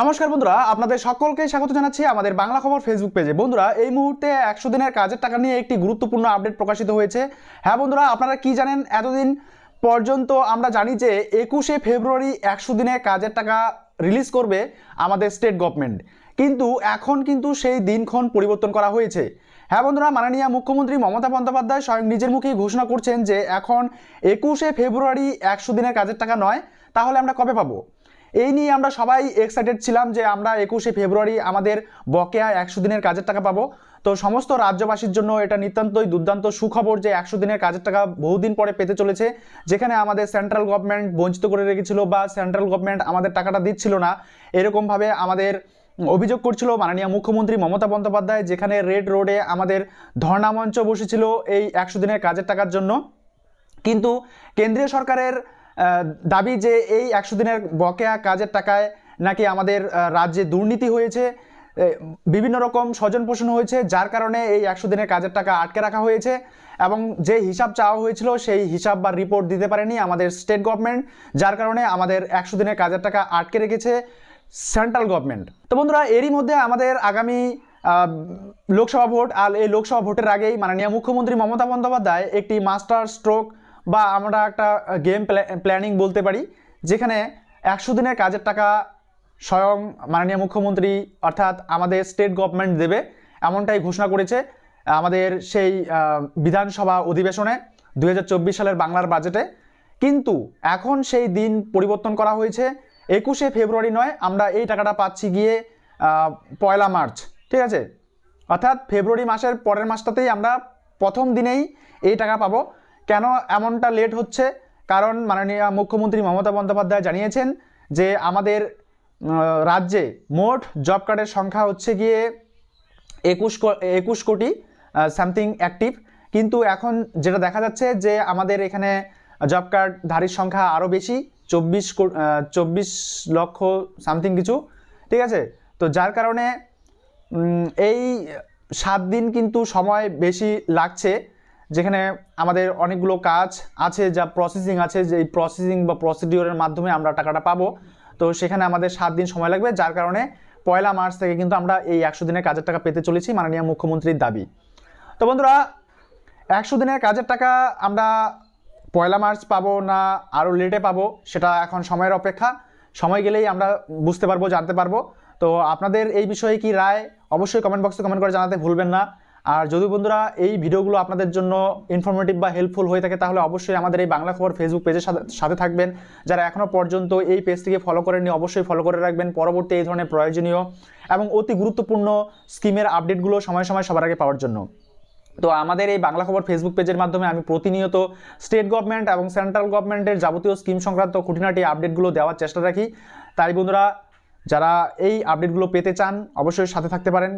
নমস্কার বন্ধুরা, আপনাদের সকলকে স্বাগত জানাচ্ছি আমাদের বাংলা খবর ফেসবুক পেজে বন্ধুরা, এই মুহূর্তে একশো দিনের কাজের টাকা নিয়ে একটি গুরুত্বপূর্ণ আপডেট প্রকাশিত হয়েছে। হ্যাঁ বন্ধুরা, আপনারা কি জানেন, এতদিন পর্যন্ত আমরা জানি যে একুশে ফেব্রুয়ারি একশো দিনের কাজের টাকা রিলিজ করবে আমাদের স্টেট গভর্নমেন্ট কিন্তু এখন কিন্তু সেই দিনক্ষণ পরিবর্তন করা হয়েছে। হ্যাঁ বন্ধুরা, মাননীয় মুখ্যমন্ত্রী মমতা বন্দ্যোপাধ্যায় স্বয়ং নিজের মুখেই ঘোষণা করছেন যে এখন একুশে ফেব্রুয়ারি একশো দিনের কাজের টাকা নয়, তাহলে আমরা কবে পাবো? এই নিয়ে আমরা সবাই এক্সাইটেড ছিলাম যে আমরা একুশে ফেব্রুয়ারি আমাদের বকেয়া একশো দিনের কাজের টাকা পাবো। তো সমস্ত রাজ্যবাসীর জন্য এটা নিতান্তই দুর্দান্ত সুখবর যে একশো দিনের কাজের টাকা বহুদিন পরে পেতে চলেছে, যেখানে আমাদের সেন্ট্রাল গভর্নমেন্ট বঞ্চিত করে রেখেছিল বা সেন্ট্রাল গভর্নমেন্ট আমাদের টাকাটা দিচ্ছিল না। এরকমভাবে আমাদের অভিযোগ করছিল মাননীয় মুখ্যমন্ত্রী মমতা বন্দ্যোপাধ্যায়, যেখানে রেড রোডে আমাদের ধর্ণা মঞ্চ বসেছিল এই একশো দিনের কাজের টাকার জন্য। কিন্তু কেন্দ্রীয় সরকারের দাবি যে এই একশো দিনের বকেয়া কাজের টাকায় নাকি আমাদের রাজ্যে দুর্নীতি হয়েছে বিভিন্ন রকম স্বজন পোষণ হয়েছে, যার কারণে এই একশো দিনের কাজের টাকা আটকে রাখা হয়েছে এবং যে হিসাব চাওয়া হয়েছিল সেই হিসাব বা রিপোর্ট দিতে পারেনি আমাদের স্টেট গভর্নমেন্ট যার কারণে আমাদের একশো দিনের কাজের টাকা আটকে রেখেছে সেন্ট্রাল গভর্নমেন্ট তো বন্ধুরা, এরই মধ্যে আমাদের আগামী লোকসভা ভোট, আর এই লোকসভা ভোটের আগেই মাননীয় মুখ্যমন্ত্রী মমতা বন্দ্যোপাধ্যায় একটি মাস্টার স্ট্রোক বা আমরা একটা গেম প্ল্যানিং বলতে পারি, যেখানে একশো দিনের কাজের টাকা স্বয়ং মাননীয় মুখ্যমন্ত্রী অর্থাৎ আমাদের স্টেট গভর্নমেন্ট দেবে, এমনটাই ঘোষণা করেছে আমাদের সেই বিধানসভা অধিবেশনে দু হাজার চব্বিশ সালের বাংলার বাজেটে কিন্তু এখন সেই দিন পরিবর্তন করা হয়েছে, একুশে ফেব্রুয়ারি নয়, আমরা এই টাকাটা পাচ্ছি গিয়ে পয়লা মার্চ, ঠিক আছে? অর্থাৎ ফেব্রুয়ারি মাসের পরের মাসটাতেই আমরা প্রথম দিনেই এই টাকা পাবো। কেন এমনটা লেট হচ্ছে? কারণ মাননীয় মুখ্যমন্ত্রী মমতা বন্দ্যোপাধ্যায় জানিয়েছেন যে আমাদের রাজ্যে মোট জব কার্ডের সংখ্যা হচ্ছে গিয়ে একুশ একুশ কোটি সামথিং অ্যাক্টিভ কিন্তু এখন যেটা দেখা যাচ্ছে যে আমাদের এখানে জব কার্ডধারীর সংখ্যা আরও বেশি, চব্বিশ চব্বিশ লক্ষ সামথিং কিছু, ঠিক আছে? তো যার কারণে এই সাত দিন কিন্তু সময় বেশি লাগছে। যেখানে আমাদের অনেকগুলো কাজ আছে, যা প্রসেসিং আছে, যে এই প্রসেসিং বা প্রসিডিওরের মাধ্যমে আমরা টাকাটা পাবো। তো সেখানে আমাদের সাত দিন সময় লাগবে, যার কারণে পয়লা মার্চ থেকে কিন্তু আমরা এই একশো দিনের কাজের টাকা পেতে চলেছি, মাননীয় মুখ্যমন্ত্রীর দাবি। তো বন্ধুরা, একশো দিনের কাজের টাকা আমরা পয়লা মার্চ পাবো না আরও লেটে পাবো, সেটা এখন সময়ের অপেক্ষা। সময় গেলেই আমরা বুঝতে পারব, জানতে পারব। তো আপনাদের এই বিষয়ে কি রায়, অবশ্যই কমেন্ট বক্সে কমেন্ট করে জানাতে ভুলবেন না। আর যদি বন্ধুরা এই ভিডিওগুলো আপনাদের জন্য ইনফরমেটিভ বা হেল্পফুল হয়ে থাকে, তাহলে অবশ্যই আমাদের এই বাংলা খবর ফেসবুক পেজের সাথে সাথে থাকবেন। যারা এখনও পর্যন্ত এই পেজটিকে ফলো করেননি, অবশ্যই ফলো করে রাখবেন। পরবর্তী এই ধরনের প্রয়োজনীয় এবং অতি গুরুত্বপূর্ণ স্কিমের আপডেটগুলো সময় সময় সবার আগে পাওয়ার জন্য। তো আমাদের এই বাংলা খবর ফেসবুক পেজের মাধ্যমে আমি প্রতিনিয়ত স্টেট গভর্নমেন্ট এবং সেন্ট্রাল গভর্নমেন্টের যাবতীয় স্কিম সংক্রান্ত খুঁটিনাটি আপডেটগুলো দেওয়ার চেষ্টা রাখি। তাই বন্ধুরা, যারা এই আপডেটগুলো পেতে চান, অবশ্যই সাথে থাকতে পারেন।